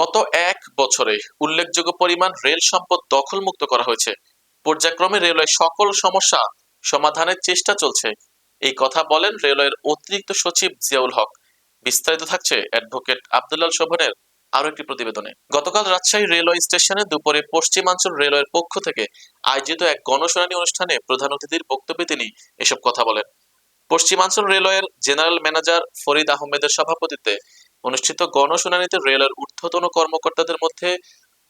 গত এক বছরে উল্লেখযোগ্য পরিমাণ রেল সম্পদ দখলমুক্ত করা হয়েছে। পর্যায়ক্রমে রেলওয়ে সকল সমস্যা সমাধানের চেষ্টা চলছে। এই কথা বলেন রেলওয়ের অতিরিক্ত সচিব জিয়াউল হক। বিস্তারিত থাকছে অ্যাডভোকেট আব্দুল্লাল শোভনের আরও একটি প্রতিবেদনে। গতকাল রাজশাহী রেলওয়ে স্টেশনে দুপুরে পশ্চিমাঞ্চল রেলওয়ের পক্ষ থেকে আয়োজিত এক গণশুনানি অনুষ্ঠানে প্রধান অতিথির বক্তব্যে তিনি এসব কথা বলেন। পশ্চিমাঞ্চল রেলওয়ের জেনারেল ম্যানেজার ফরিদ আহমেদের সভাপতিত্বে অনুষ্ঠিত গণশুনানিতে রেলের ঊর্ধ্বতন কর্মকর্তাদের মধ্যে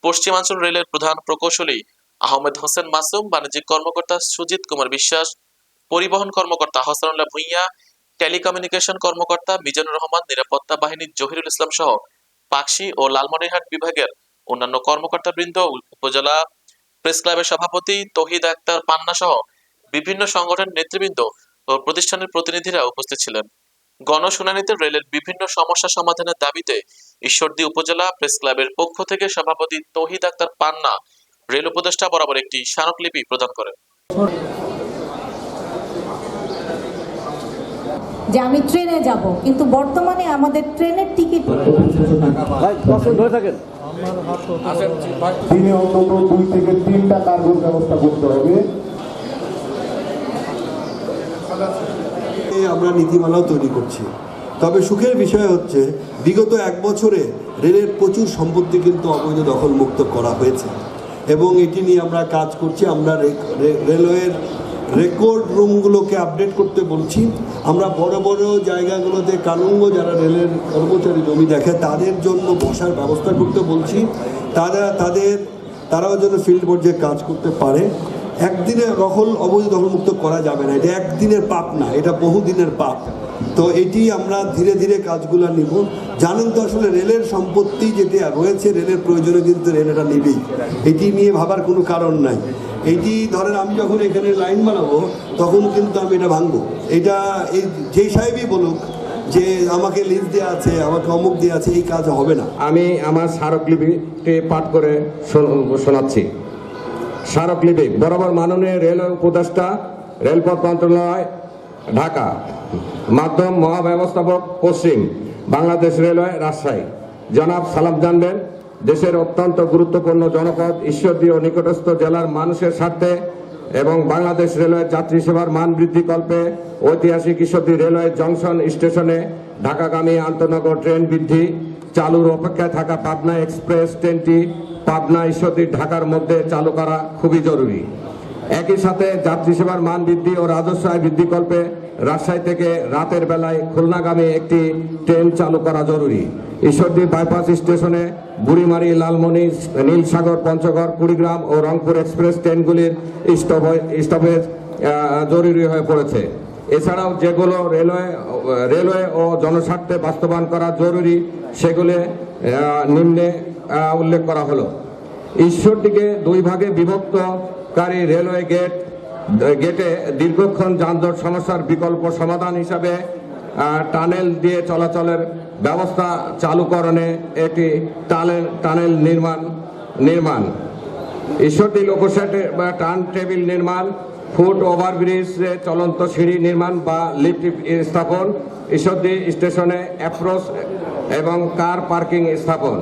পশ্চিমাঞ্চল রেলের প্রধান প্রকৌশলী আহমেদ হোসেন মাসুম, বাণিজ্যিক কর্মকর্তা সুজিত কুমার বিশ্বাস, পরিবহন কর্মকর্তা হাসানুল্লাহ ভুঁইয়া, টেলিকমিউনিকেশন কর্মকর্তা মিজানুর রহমান, নিরাপত্তা বাহিনীর জহিরুল ইসলাম সহ পাকশি ও লালমনিরহাট বিভাগের অন্যান্য কর্মকর্তাবৃন্দ উপজেলা প্রেস ক্লাবের সভাপতি তহিদ আক্তার পান্না সহ বিভিন্ন সংগঠনের নেতৃবৃন্দ ও প্রতিষ্ঠানের প্রতিনিধিরা উপস্থিত ছিলেন। গণশুনানিতে রেলের বিভিন্ন সমস্যা সমাধানের দাবিতে ঈশ্বরদী উপজেলা প্রেস ক্লাবের পক্ষ থেকে সভাপতি তহিদ আক্তার পান্না রেল উপদেষ্টা বরাবর একটি স্মারকলিপি প্রদান করেন। যে আমি ট্রেনে যাব কিন্তু বর্তমানে আমাদের ট্রেনের টিকিট দিনে অন্তত দুই থেকে তিনটা কার্গোর ব্যবস্থা করতে হবে। আমরা নীতিমালাও তৈরি করছি। তবে সুখের বিষয় হচ্ছে, বিগত এক বছরে রেলের প্রচুর সম্পত্তি কিন্তু অবৈধ দখল মুক্ত করা হয়েছে। এবং এটি নিয়ে আমরা কাজ করছি, আমরা রেলওয়ের রেকর্ড রুমগুলোকে আপডেট করতে বলছি। আমরা বড় বড় জায়গাগুলোতে কানুঙ্গ যারা রেলের কর্মচারী জমি দেখে, তাদের জন্য বসার ব্যবস্থা করতে বলছি। তারা, তাদের, তারাও যেন ফিল্ড পর্যায়ে কাজ করতে পারে। একদিনে দখল অবৈধ দখলমুক্ত করা যাবে না। এটা একদিনের পাপ না, এটা বহুদিনের পাপ। তো এটি আমরা ধীরে ধীরে কাজগুলো নিব। জানেন তো আসলে রেলের সম্পত্তি যেটি রয়েছে, রেলের প্রয়োজনে কিন্তু রেল এটা নেবেই। এটি নিয়ে ভাবার কোনো কারণ নাই। এটি ধরেন আমি যখন এখানে লাইন বানাবো, তখন কিন্তু আমি এটা ভাঙবো। এটা এই যেই সাহেবই বলুক, যে আমাকে লিজ দেওয়া আছে, আমাকে অমুক দেওয়া আছে, এই কাজ হবে না। আমি আমার স্মারকলিপিটি পাঠ করে শোনাচ্ছি। স্মারকলিপি বরাবর মাননীয় রেল উপদেষ্টা, রেলপথ মন্ত্রণালয়, ঢাকা। মাধ্যম মহাব্যবস্থাপক, পশ্চিম বাংলাদেশ রেলওয়ে, রাজশাহী। জনাব সালাম জানবেন, দেশের অত্যন্ত গুরুত্বপূর্ণ জনপদ ঈশ্বরদী ও নিকটস্থ জেলার মানুষের স্বার্থে এবং বাংলাদেশ রেলওয়ে যাত্রী সেবার মান বৃদ্ধি কল্পে ঐতিহাসিক ঈশ্বরদী রেলওয়ে জংশন স্টেশনে ঢাকাগামী আন্তনগর ট্রেন বৃদ্ধি, চালুর অপেক্ষায় থাকা পাবনা এক্সপ্রেস ট্রেনটি পাবনা ঈশ্বরদী ঢাকার মধ্যে চালু করা খুবই জরুরি। একই সাথে যাত্রী সেবার মান বৃদ্ধি ও রাজস্ব আয় বৃদ্ধি কল্পে রাজশাহী থেকে রাতের বেলায় খুলনাগামী একটি ট্রেন চালু করা জরুরি। ঈশ্বরদী বাইপাস স্টেশনে বুড়িমারি, লালমনি, নীলসাগর, পঞ্চগড়, কুড়িগ্রাম ও রংপুর এক্সপ্রেস ট্রেনগুলির স্টপ- স্টপেজ জরুরি হয়ে পড়েছে। এছাড়াও যেগুলো রেলওয়ে রেলওয়ে ও জনস্বার্থে বাস্তবায়ন করা জরুরি, সেগুলি নিম্নে উল্লেখ করা হলো। ঈশ্বরটিকে দুই ভাগে বিভক্তকারী রেলওয়ে গেট, গেটে দীর্ঘক্ষণ যানজট সমস্যার বিকল্প সমাধান হিসাবে টানেল দিয়ে চলাচলের ব্যবস্থা চালুকরণে একটি টানেল টানেল নির্মাণ নির্মাণ। ঈশ্বরদী লোকোসেটে, বা টার্ন টেবিল নির্মাণ, ফুট ওভারব্রিজে চলন্ত সিঁড়ি নির্মাণ বা লিফট স্থাপন। ঈশ্বরদী স্টেশনে অ্যাপ্রোচ এবং কার পার্কিং স্থাপন?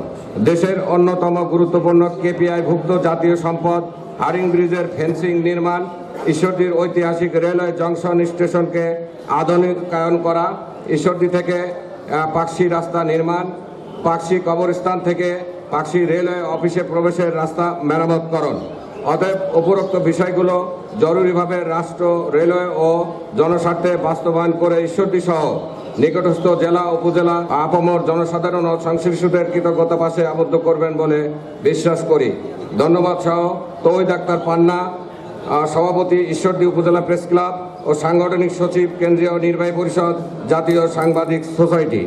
দেশের অন্যতম গুরুত্বপূর্ণ কেপিআই ভুক্ত জাতীয় সম্পদ হারিং ব্রিজের ফেন্সিং নির্মাণ, ঈশ্বরদীর ঐতিহাসিক রেলওয়ে জংশন স্টেশনকে আধুনিকায়ন করা, ঈশ্বরদী থেকে পাকশি রাস্তা নির্মাণ পাকশি কবরস্থান থেকে পাকশি রেলওয়ে অফিসে প্রবেশের রাস্তা মেরামতকরণ। অতএব উপরোক্ত বিষয়গুলো জরুরিভাবে রাষ্ট্র, রেলওয়ে ও জনস্বার্থে বাস্তবায়ন করে ঈশ্বরদী সহ নিকটস্থ জেলা, উপজেলা, আপামর জনসাধারণ ও সংশ্লিষ্টদের কৃতজ্ঞতা পাশে আবদ্ধ করবেন বলে বিশ্বাস করি। ধন্যবাদ সহ তৌহিদ ডাক্তার পান্না সভাপতি ঈশ্বরদী উপজেলা প্রেস ক্লাব ও সাংগঠনিক সচিব কেন্দ্রীয় নির্বাহী পরিষদ জাতীয় সাংবাদিক সোসাইটি।